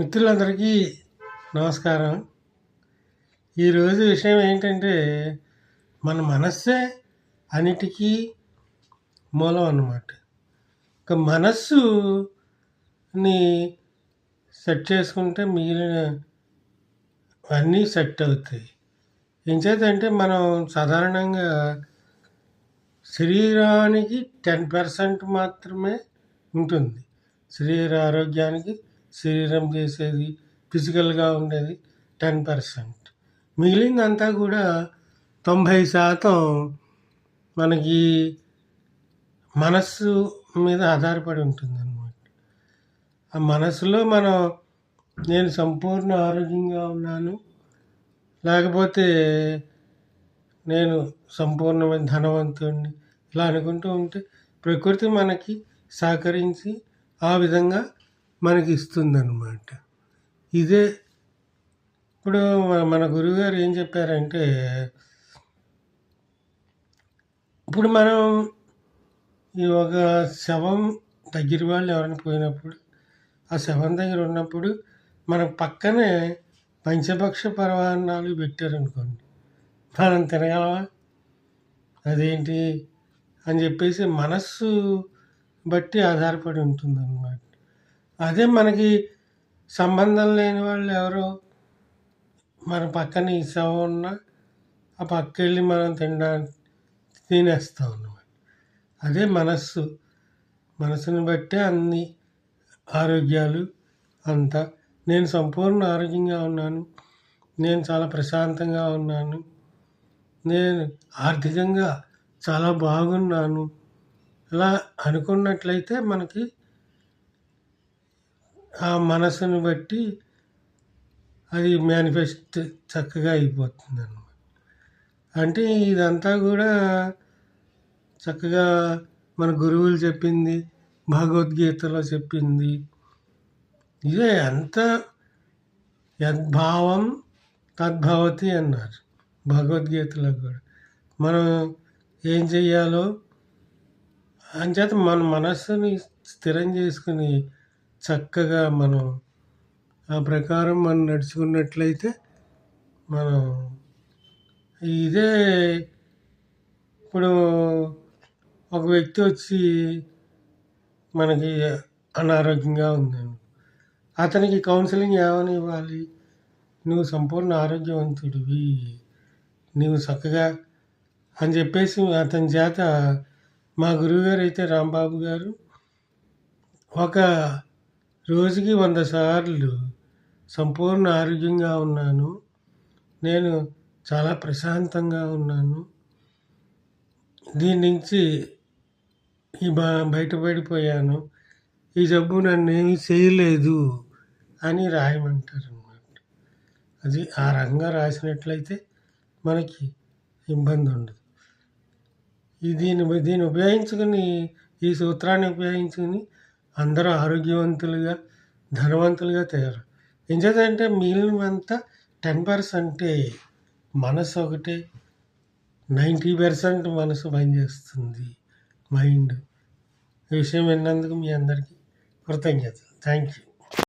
మిత్రులందరికీ నమస్కారం. ఈరోజు విషయం ఏంటంటే మన మనస్సే అన్నిటికీ మూలం అన్నమాట. ఒక మనస్సుని సెట్ చేసుకుంటే మిగిలిన అన్నీ సెట్ అవుతాయి. ఏం చేతంటే మనం సాధారణంగా శరీరానికి టెన్ పర్సెంట్ మాత్రమే ఉంటుంది. శరీర ఆరోగ్యానికి శరీరం చేసేది ఫిజికల్గా ఉండేది టెన్ పర్సెంట్. మిగిలిందంతా కూడా తొంభై శాతం మనకి మనస్సు మీద ఆధారపడి ఉంటుంది అన్నమాట ఆ మనసులో మనం నేను సంపూర్ణ ఆరోగ్యంగా ఉన్నాను లేకపోతే నేను సంపూర్ణమైన ధనవంతుడిని ఇలా అనుకుంటూ ఉంటే ప్రకృతి మనకి సహకరించి ఆ విధంగా మనకి ఇస్తుందన్నమాట ఇదే ఇప్పుడు మన గురువుగారు ఏం చెప్పారంటే ఇప్పుడు మనం ఈ ఒక శవం దగ్గర వాళ్ళు ఎవరైనా పోయినప్పుడు ఆ శవం దగ్గర ఉన్నప్పుడు మన పక్కనే పంచపక్ష పరవాహనాలు పెట్టారనుకోండి. మనం తినగలమా? అదేంటి? అని చెప్పేసి మనస్సు బట్టి ఆధారపడి ఉంటుందన్నమాట. అదే మనకి సంబంధం లేని వాళ్ళు ఎవరో? మన పక్కన ఈ శవం ఉన్నా ఆ పక్కెళ్ళి మనం తినడానికి తినేస్తాం అన్నమాట. అదే మనస్సు. మనసుని బట్టే అన్ని ఆరోగ్యాలు అంతా. నేను సంపూర్ణ ఆరోగ్యంగా ఉన్నాను. నేను చాలా ప్రశాంతంగా ఉన్నాను. నేను ఆర్థికంగా చాలా బాగున్నాను. ఇలా అనుకున్నట్లయితే మనకి ఆ మనసుని బట్టి అది మేనిఫెస్ట్ చక్కగా అయిపోతుంది అన్నమాట అంటే ఇదంతా కూడా చక్కగా మన గురువులు చెప్పింది భగవద్గీతలో చెప్పింది. ఇదే అంత యద్భావం తద్భవతి అన్నారు భగవద్గీతలో కూడా. మనం ఏం చెయ్యాలో అంచేత మన మనస్సుని స్థిరం చేసుకుని చక్కగా మనం ఆ ప్రకారం మనం నడుచుకున్నట్లయితే మనం ఇదే ఇప్పుడు ఒక వ్యక్తి వచ్చి మనకి అనారోగ్యంగా ఉందని అతనికి కౌన్సిలింగ్ ఏమని ఇవ్వాలి? నువ్వు సంపూర్ణ ఆరోగ్యవంతుడివి నువ్వు చక్కగా అని చెప్పేసి అతని చేత మా గురువుగారు అయితే రాంబాబు గారు ఒక రోజుకి వంద సార్లు సంపూర్ణ ఆరోగ్యంగా ఉన్నాను. నేను చాలా ప్రశాంతంగా ఉన్నాను. దీని నుంచి ఈ బ బయటపడిపోయాను. ఈ జబ్బు నన్ను ఏమీ చేయలేదు అని రాయమంటారు అన్నమాట అది ఆ రకంగా రాసినట్లయితే మనకి ఇబ్బంది ఉండదు. ఈ దీన్ని దీన్ని ఉపయోగించుకుని ఈ సూత్రాన్ని ఉపయోగించుకుని అందరూ ఆరోగ్యవంతులుగా ధనవంతులుగా తయారు. ఏం మిగిలినంతా టెన్ పర్సెంటే మనసు ఒకటే. నైంటీ పర్సెంట్ మనసు పనిచేస్తుంది. మైండ్. ఈ విషయం విన్నందుకు మీ అందరికీ కృతజ్ఞతలు. Thank you.